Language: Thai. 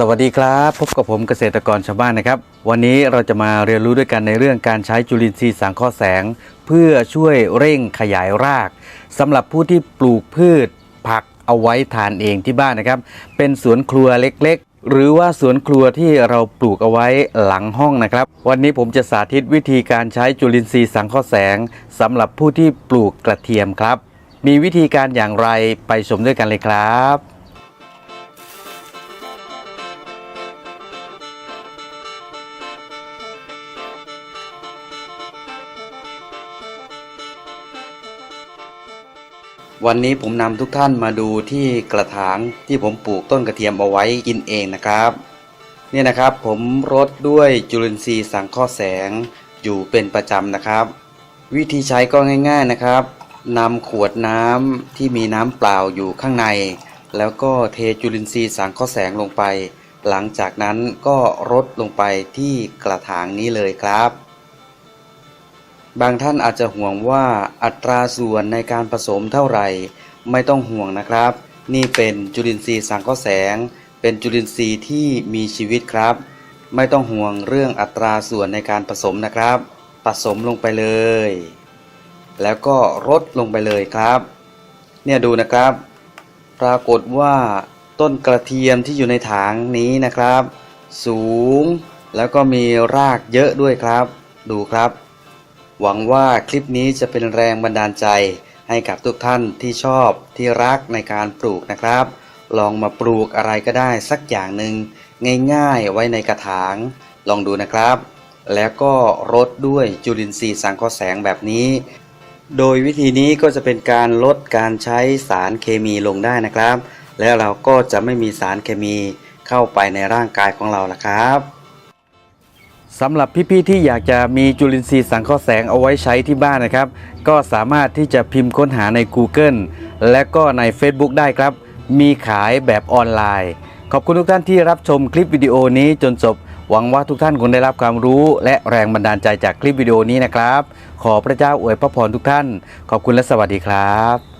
สวัสดีครับ พบกับผมเกษตรกรชาวบ้านนะครับ วันนี้เราจะมาเรียนรู้ด้วยกันในเรื่องการใช้จุลินทรีย์สังเคราะห์แสง เพื่อช่วยเร่งขยายรากสำหรับผู้ที่ปลูกพืชผักเอาไว้ทานเองที่บ้านนะครับ เป็นสวนครัวเล็กๆ หรือว่าสวนครัวที่เราปลูกเอาไว้หลังห้องนะครับ วันนี้ผมจะสาธิตวิธีการใช้จุลินทรีย์สังเคราะห์แสงสำหรับผู้ที่ปลูกกระเทียมครับ มีวิธีการอย่างไรไปชมด้วยกันเลยครับ วันนี้ผมนำทุกท่านมาดูที่กระถางที่ผมปลูกต้นกระเทียมเอาไว้กินเองนะครับเนี่ยนะครับผมรดด้วยจุลินทรีย์สังเคราะห์แสงอยู่เป็นประจำนะครับ วิธีใช้ก็ง่าย ๆนะครับนำขวดน้ำที่มีน้ำเปล่าอยู่ข้างใน แล้วก็เทจุลินทรีย์สังเคราะห์แสงลงไป หลังจากนั้นก็รดลงไปที่กระถางนี้เลยครับ บางท่านอาจจะห่วงว่าอัตราส่วนในการผสมเท่าไหร่ ไม่ต้องห่วงนะครับ นี่เป็นจุลินทรีย์สังเคราะห์แสง เป็นจุลินทรีย์ที่มีชีวิตครับ ไม่ต้องห่วงเรื่องอัตราส่วนในการผสมนะครับ ผสมลงไปเลย แล้วก็รดลงไปเลยครับ เนี่ยดูนะครับ ปรากฏว่าต้นกระเทียมที่อยู่ในถังนี้นะครับ สูง แล้วก็มีรากเยอะด้วยครับ ดูครับ หวังว่าคลิปนี้จะเป็นแรงบันดาลใจให้กับทุกท่านที่ชอบที่รักในการปลูกนะครับ ลองมาปลูกอะไรก็ได้สักอย่างหนึ่งง่ายๆไว้ในกระถาง ลองดูนะครับ แล้วก็รดด้วยจุลินทรีย์สังเคราะห์แสงแบบนี้ โดยวิธีนี้ก็จะเป็นการลดการใช้สารเคมีลงได้นะครับ แล้วเราก็จะไม่มีสารเคมีเข้าไปในร่างกายของเราละครับ สำหรับพี่ๆที่อยากจะมีจุลินทรีย์สังเคราะห์แสงเอาไว้ใช้ที่บ้านนะครับ ก็สามารถที่จะพิมพ์ค้นหาใน Google และก็ใน Facebook ได้ครับ มีขายแบบออนไลน์ ขอบคุณทุกท่านที่รับชมคลิปวิดีโอนี้จนจบ หวังว่าทุกท่านคงได้รับความรู้ และแรงบันดาลใจจากคลิปวิดีโอนี้นะครับ ขอพระเจ้าอวยพระพรทุกท่าน ขอบคุณและสวัสดีครับ